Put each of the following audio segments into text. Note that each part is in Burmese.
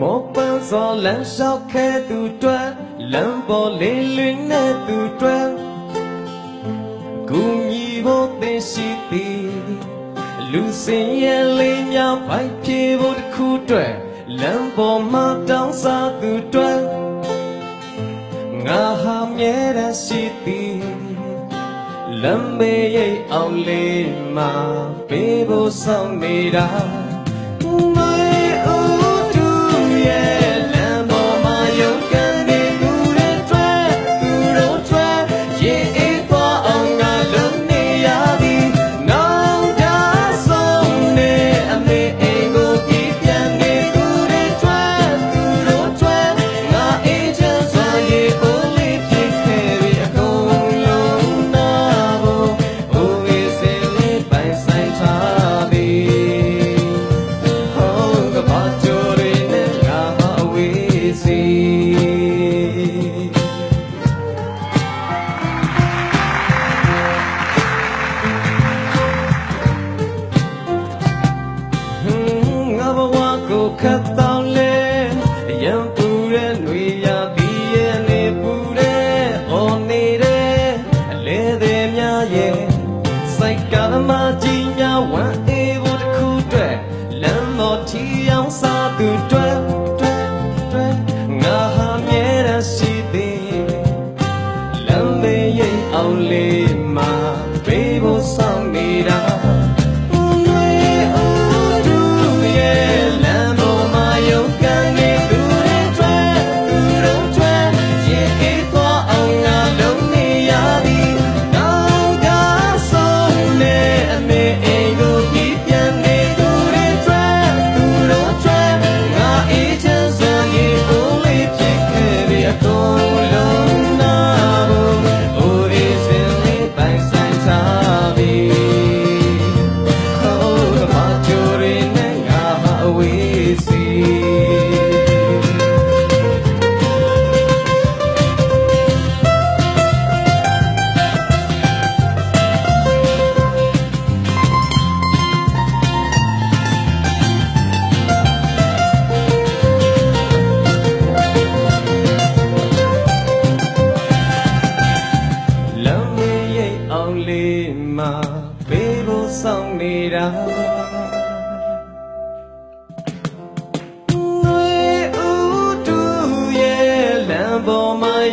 မောပန်းစောလမ်းလျှောက်ခဲသူတွဲလမ်းပေါ်လေးလွင်နဲ့သူတွဲကူညီဖို့သင်ရှိသည်လူစင်ရဲ့လေးမြောက်ပိုက်ပြေဖို့တစ်ခုတွဲလမ်းပေါ်မှာတောင်းစားသူတွဲငါဟာ မြဲတမ်းရှိသည်လမ်းမေးရိပ်အောင်လေးမှာပေးဖို့ဆောင်နေတာ ကြီးများဝမ်းအေးဖို့တစ်ခုတည်းလမ်းမော်ထီအောင်စားသူတွဲတွဲ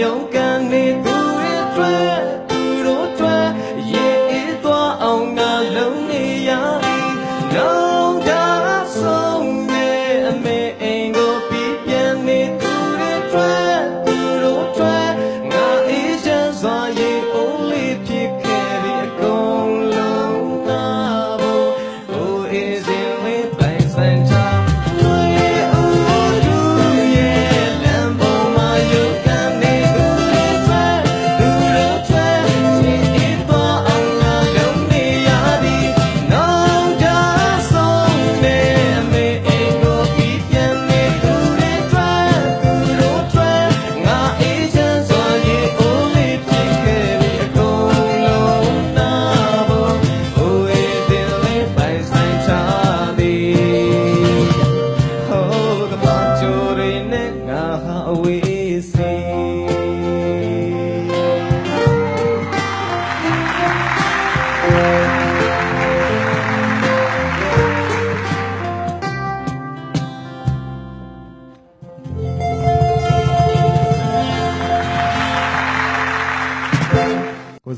ပေါ်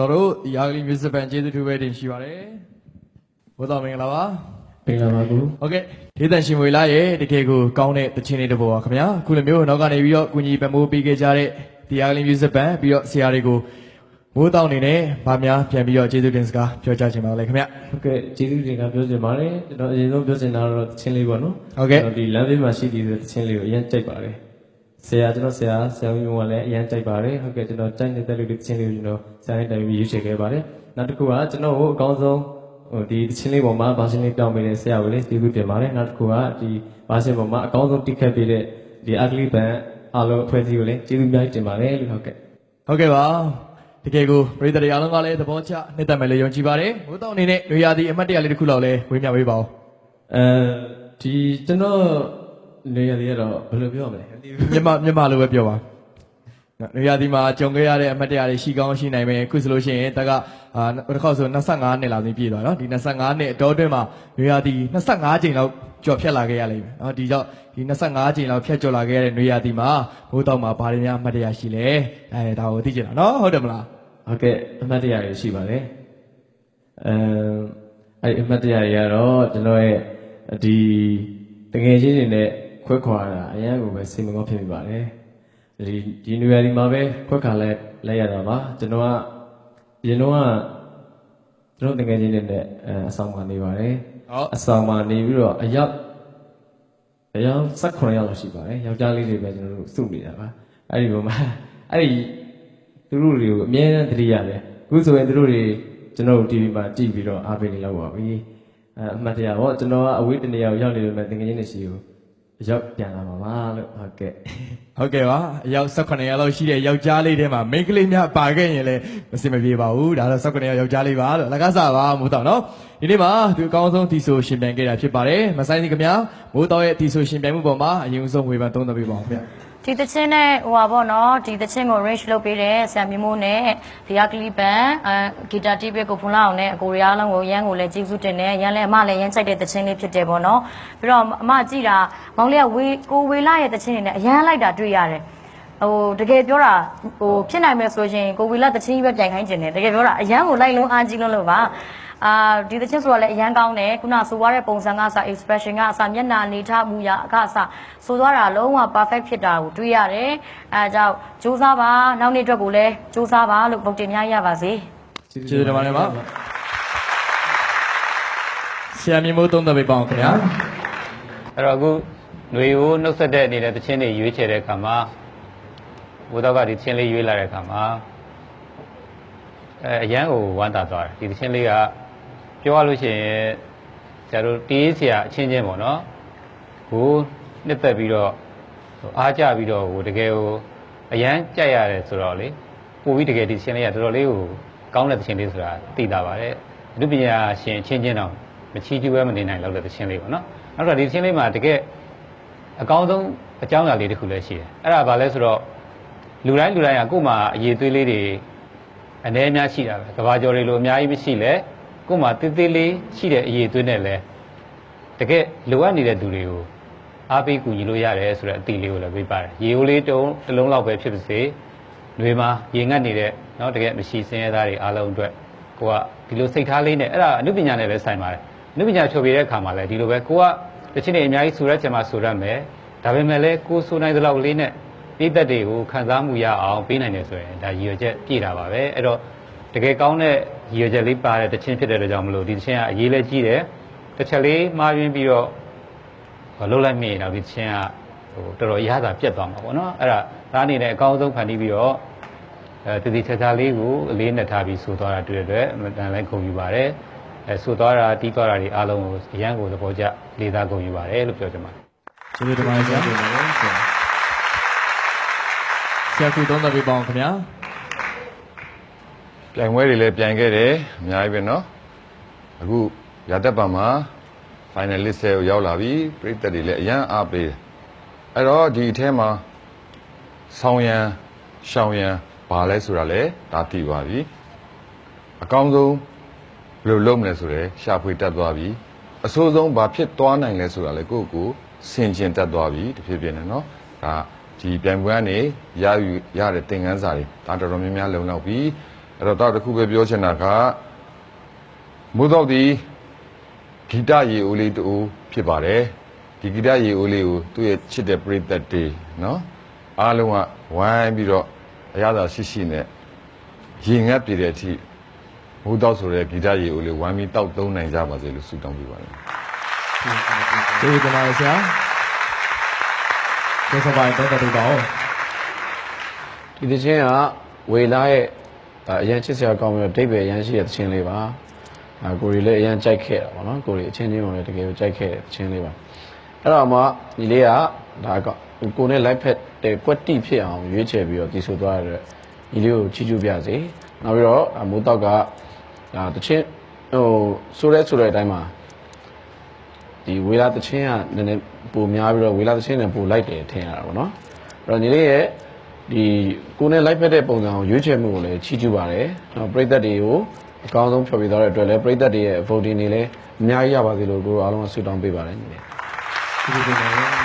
ကိုစောတို့ဒီအာဂလီမျိုးစစ်ပန်ကျေးဇူးတူပဲတင်ရှိပါတယ်ဘုတော်မင်္ဂလာပါမင်္ဂလာပါကူဟုတ်ကဲ့ဒေသရှင်မွေလာရဲ့တကယ်ကိုကောင်းတဲ့တခြင်းလေးတစ်ပုဒ်ပါခင်ဗျာအခုလိုမျိုးနောက်ကနေပြီးတော့ကုညီပံမိုးပေးခဲ့ကြတဲ့ဒီအာဂလီမျိုးစစ်ပန်ပြီးတော့ဆရာတွေကိုမိုးတောင်းနေနဲ့ဗာများပြန်ပြီးတော့ကျေးဇူးတင်စကားပြောကြချင်ပါလေခင်ဗျာဟုတ်ကဲ့ကျေးဇူးတင်ကပြောချင်ပါတယ်ကျွန်တော်အရင်ဆုံးပြောချင်တာကတော့တချင်းလေးပေါ့နော်ဟုတ်ကဲ့ကျွန်တော်ဒီလမ်းဘေးမှာရှိတဲ့တချင်းလေးကိုအရင်ကြိုက်ပါတယ် ဆရာကျွန်တော်ဆရာဆရာမျိုးကလည်းအရင်ကြိုက်ပါတယ်ဟုတ်ကဲ့ကျွန်တော်ကြိုက်နေတဲ့လူတွေတချင်းလေးကိုကျွန်တော်ဆရာနဲ့တိုင်ပြီးရွေးချယ်ခဲ့ပါတယ်နောက်တစ်ခုကကျွန်တော်ကိုအကောင်းဆုံးဟိုဒီတချင်းလေးပေါ်မှာဗာရှင်လေးပြောင်းပေးတဲ့ဆရာကိုလည်းကျေးဇူးတင်ပါတယ်နောက်တစ်ခုကဒီဗာရှင်ပေါ်မှာအကောင်းဆုံးတိခတ်ပေးတဲ့ဒီအဂလိဘန်အားလုံးအဖွဲ့အစည်းကိုလည်းကျေးဇူးအများကြီးတင်ပါတယ်လို့ဟုတ်ကဲ့ဟုတ်ကဲ့ပါတကယ်ကိုပရိသတ်တွေအားလုံးကလည်းသဘောကျနှစ်သက်မယ်လို့ယုံကြည်ပါတယ်မိုးတောင်အနေနဲ့ရွေရာသီအမတ်တရလေးတစ်ခုလောက်လည်းဝေးမြပေးပါဦးအဲဒီကျွန်တော် နေရာတွေကတော့ဘယ်လိုပြောရမလဲမသိဘူးမြန်မာမြန်မာလိုပဲပြောပါရွေရာသီမှာကြုံခဲ့ရတဲ့အမတ်တရတွေရှိကောင်းရှိနိုင်မယ်ခုဆိုလို့ရှိရင်တက်ကအာတစ်ခေါက်ဆို25နှစ်လောက်ပြည့်သွားနော်ဒီ25နှစ်အတော်အတွင်းမှာရွေရာသီ25ချိန်လောက်ကျော်ဖြတ်လာခဲ့ရလိမ့်မယ်နော်ဒီကြောင့်ဒီ25ချိန်လောက်ဖြတ်ကျော်လာခဲ့ရတဲ့ရွေရာသီမှာမိုးတောင်မှာဘာတွေများအမတ်တရရှိလဲအဲဒါကိုသိချင်တာနော်ဟုတ်တယ်မလားဟုတ်ကဲ့အမှတ်တရတွေရှိပါတယ်အဲအဲ့ဒီအမှတ်တရတွေကတော့ကျွန်တော်ရဲ့ဒီတကယ်ချင်းတွေနဲ့ ခွဲခွာတာအရင်ကပဲစိတ်မကောင်းဖြစ်မိပါတယ်ဒီဒီနေရာဒီမှာပဲခွဲခါလဲလဲရတာပါကျွန်တော်ကရင်တော့ကကျွန်တော်တကယ်ချင်းတွေနဲ့အဲအဆောင်မှာနေပါတယ်ဟုတ်အဆောင်မှာနေပြီးတော့အရောက်အယောက်18ယောက်လောက်ရှိပါတယ်ယောက်ျားလေးတွေပဲကျွန်တော်တို့စုနေတာပါအဲ့ဒီပုံမှာအဲ့ဒီသူတို့တွေကိုအမြဲတမ်းသတိရတယ်အခုဆိုရင်သူတို့တွေကျွန်တော်တို့ TV မှာကြည့်ပြီးတော့အားပေးနေလောက်ပါပြီအဲအမှတ်တရပေါ့ကျွန်တော်ကအဝေးတနေရာကိုရောက်နေလို့မဲ့သင်္ကန်းချင်းတွေရှိကို ရောက်ပြန်လာပါပါလို့ဟုတ်ကဲ့ဟုတ်ကဲ့ပါအယောက်18ရက်လောက်ရှိတဲ့ယောက်ျားလေးထဲမှာမိန်းကလေးများပါခဲ့ရင်လည်းမစင်မပြေပါဘူးဒါတော့18ရက်ယောက်ျားလေးပါလို့လကားစားပါမိုးတောင်နော်ဒီနေ့မှာသူအကောင်းဆုံးတီဆိုရှင်ပြိုင်ခဲ့တာဖြစ်ပါတယ်မဆိုင်စီခင်ဗျာမိုးတောင်ရဲ့တီဆိုရှင်ပြိုင်မှုပေါ်မှာအရင်ဆုံးဝေဖန်သုံးသပ်ပေးပါဦးခင်ဗျာ ဒီသချင်းနဲ့ဟိုပါပေါ့နော်ဒီသချင်းကို range လုပ်ပေးတဲ့ဆမ်မြမိုးနဲ့ဒီယာကလီပန်အဲဂီတာတီးပဲကိုဖုန်းလာအောင်နဲ့အကိုရီးယားလုံးကိုရန်ကိုလည်းကျေးဇူးတင်တယ်ရန်လည်းအမလည်းရန်ချိုက်တဲ့သချင်းလေးဖြစ်တယ်ပေါ့နော်ပြီးတော့အမကြည့်တာမောင်လေးကဝေကိုဝေလာရဲ့သချင်းတွေနဲ့အရန်လိုက်တာတွေ့ရတယ်ဟိုတကယ်ပြောတာဟိုဖြစ်နိုင်မယ်ဆိုရင်ကိုဝေလာသချင်းကြီးပဲပြန်ခိုင်းခြင်းတယ်တကယ်ပြောတာအရန်ကိုလိုက်လုံးအားကြီးလုံးလို့ပါ အာဒီသချင်းဆိုတာလည်းအရန်ကောင်းတယ်ခုနဆိုသွားတဲ့ပုံစံကအစ expression ကအစမျက်နှာအနေထားမူရာအကအစဆိုသွားတာလုံးဝ perfect ဖြစ်တာကိုတွေ့ရတယ်အဲဒါကြောင့်စူးစမ်းပါနောက်နေ့အတွက်ကိုလည်းစူးစမ်းပါလို့ပုံတင်များရပါစေကျေးဇူးတင်ပါတယ်ပါဆရာမြင့်မိုးသုံးသပ်ပေးပါဦးခင်ဗျာအဲ့တော့အခုຫນွေကိုနှုတ်ဆက်တဲ့အနေနဲ့တခြင်းတွေရွေးချယ်တဲ့အခါမှာဘုရားကဒီတခြင်းလေးရွေးလာတဲ့အခါမှာအဲအရန်ကိုဝမ်းသာသွားတယ်ဒီတခြင်းလေးက ပြောရလို့ရှိရင်ဆရာတို့တေးဆရာအချင်းချင်းပေါ့နော်ကိုနှစ်သက်ပြီးတော့ဟိုအားကြပြီးတော့ဟိုတကယ်ကိုအရန်ကြိုက်ရတယ်ဆိုတော့လေပို့ပြီးတကယ်ဒီတခြင်းလေးကတော်တော်လေးကိုကောင်းတဲ့တခြင်းလေးဆိုတာသိတာပါတယ်အနုပညာရှင်အချင်းချင်းတော့မချီးကျူးပဲမနေနိုင်တော့တဲ့တခြင်းလေးပေါ့နော်နောက်တော့ဒီတခြင်းလေးမှာတကယ်အကောင်းဆုံးအကြောင်းအရာလေးတစ်ခုလည်းရှိတယ်အဲ့ဒါဘာလဲဆိုတော့လူတိုင်းလူတိုင်းကကိုယ်မှာအရေးသွေးလေးတွေအနေအများရှိတာပဲကဘာကျော်တွေလိုအများကြီးမရှိလဲ ကိုယ်မှာတေးသေးလေးရှိတဲ့အရေးသွေးနဲ့လဲတကယ်လိုအပ်နေတဲ့သူတွေကိုအားပေးကူညီလို့ရတယ်ဆိုတဲ့အတီလေးကိုလည်းပြပါတယ်ရေအိုးလေးတုံးတစ်လုံးလောက်ပဲဖြစ်ပါစေຫນွေမှာရေငတ်နေတဲ့เนาะတကယ်မရှိစင်းရသားတွေအားလုံးအတွက်ကိုကဒီလိုစိတ်ထားလေးနဲ့အဲ့ဒါအနုပညာနဲ့ပဲဆိုင်ပါတယ်အနုပညာချုပ်ပြတဲ့အခါမှာလည်းဒီလိုပဲကိုကတချင်နေအများကြီးဆိုရချင်မှဆိုရမယ်ဒါပေမဲ့လည်းကိုဆိုနိုင်တဲ့လောက်လေးနဲ့ပြည့်သက်တွေကိုခံစားမှုရအောင်ပေးနိုင်တယ်ဆိုရင်ဒါရည်ရွယ်ချက်ပြည့်တာပါပဲအဲ့တော့ တကယ်ကောင်းတဲ့ရည်ရွယ်ချက်လေးပါတဲ့တချင်ဖြစ်တဲ့အတွက်ကြောင့်မလို့ဒီတချင်ကအရေးလဲကြီးတယ်တစ်ချက်လေးမှားယွင်းပြီးတော့ဟိုလှုပ်လိုက်မိရင်တော့ဒီချင်းကဟိုတော်တော်ရတာပြတ်သွားမှာပေါ့နော်အဲ့ဒါဒါအနေနဲ့အကောင်းဆုံးဖန်တီးပြီးတော့အဲတတိချာချာလေးကိုအလေးနဲ့ထားပြီးဆိုသွားတာတွေ့တဲ့အတွက်အမှန်တန်လည်းခုံယူပါတယ်အဲဆိုသွားတာတီးသွားတာတွေအားလုံးကိုအရန်ကိုသဘောကျလေးစားခုံယူပါတယ်လို့ပြောချင်ပါတယ်ကျေးဇူးတင်ပါတယ်ဆရာဆရာခုသုံးသပ်ပေးပါဦးခင်ဗျာ ပြိုင်ပွဲတွေလည်းပြိုင်ခဲ့တယ်အများကြီးပဲเนาะအခုရသက်ပံမှာ finalist ကိုရောက်လာပြီပြည်သက်တွေလည်းအရန်အားပေးတယ်အဲ့တော့ဒီအထဲမှာဆောင်းရန်ရှောင်းရန်ဘာလဲဆိုတာလဲဒါသိပါပြီအကောင်းဆုံးဘယ်လိုလုပ်မလဲဆိုရယ်ရှာဖွေတတ်သွားပြီအဆိုးဆုံးဘာဖြစ်သွားနိုင်လဲဆိုတာလဲကိုယ့်ကိုယ်ဆင်ခြင်တတ်သွားပြီတဖြည်းဖြည်းနဲ့เนาะဒါဒီပြိုင်ပွဲကနေရယူရတဲ့သင်ခန်းစာတွေဒါတော်တော်များများလုံလောက်ပြီ အဲ့တော့တော့တစ်ခုပဲပြောချင်တာကမိုးတော့ဒီဂီတရေအိုးလေးတူဖြစ်ပါတယ်ဒီဂီတရေအိုးလေးကိုသူ့ရဲ့ချစ်တဲ့ပရိသတ်တွေနော်အားလုံးကဝိုင်းပြီးတော့အရသာရှိရှိနဲ့ရင်ငတ်ပြည်တဲ့အထိမိုးတော့ဆိုတဲ့ဂီတရေအိုးလေးဝိုင်းပြီးတောက်သုံးနိုင်ကြပါစေလို့ဆုတောင်းပေးပါတယ်ကျေးဇူးတင်ပါတယ်ဆရာကျေးဇူးပါတယ်တော်တော်တူပါအောင်ဒီသချင်းကဝေလာရဲ့ ဒါအရန်ချစ်စရာကောင်းပြီးတော့ဒိတ်ပဲအရန်ရှိတဲ့သချင်းလေးပါအဲကိုရီလည်းအရန်ကြိုက်ခဲ့တာပေါ့နော်ကိုရီအချင်းချင်းမှလည်းတကယ်ကိုကြိုက်ခဲ့တဲ့သချင်းလေးပါအဲ့တော့မှဒီလေးကဒါကဟိုကိုယ်နဲ့ live ဖက်တဲ့ကွက်တိဖြစ်အောင်ရွေးချယ်ပြီးတော့တည်ဆိုသွားရတဲ့ညီလေးကိုချီးကျူးပြစေနောက်ပြီးတော့ဒါမိုးတောက်ကဒါတချင်းဟိုဆိုရဲဆိုတဲ့အတိုင်းမှာဒီဝေလာတချင်းကနည်းနည်းပိုများပြီးတော့ဝေလာတချင်းနဲ့ပိုလိုက်တယ်ထင်ရတာပေါ့နော်အဲ့တော့ညီလေးရဲ့ ဒီကိုယ်နဲ့ live ဖက်တဲ့ပုံစံကိုရွေးချယ်မှုကိုလည်းချီးကျူးပါတယ်နောက်ပရိသတ်တွေကိုအကောင်းဆုံးဖျော်ပြသွားတဲ့အတွက်လည်းပရိသတ်တွေရဲ့ voting တွေလည်းအများကြီးရပါစေလို့ကိုယ်တို့အားလုံးကဆုတောင်းပေးပါတယ်ညီလေးကျေးဇူးတင်ပါတယ်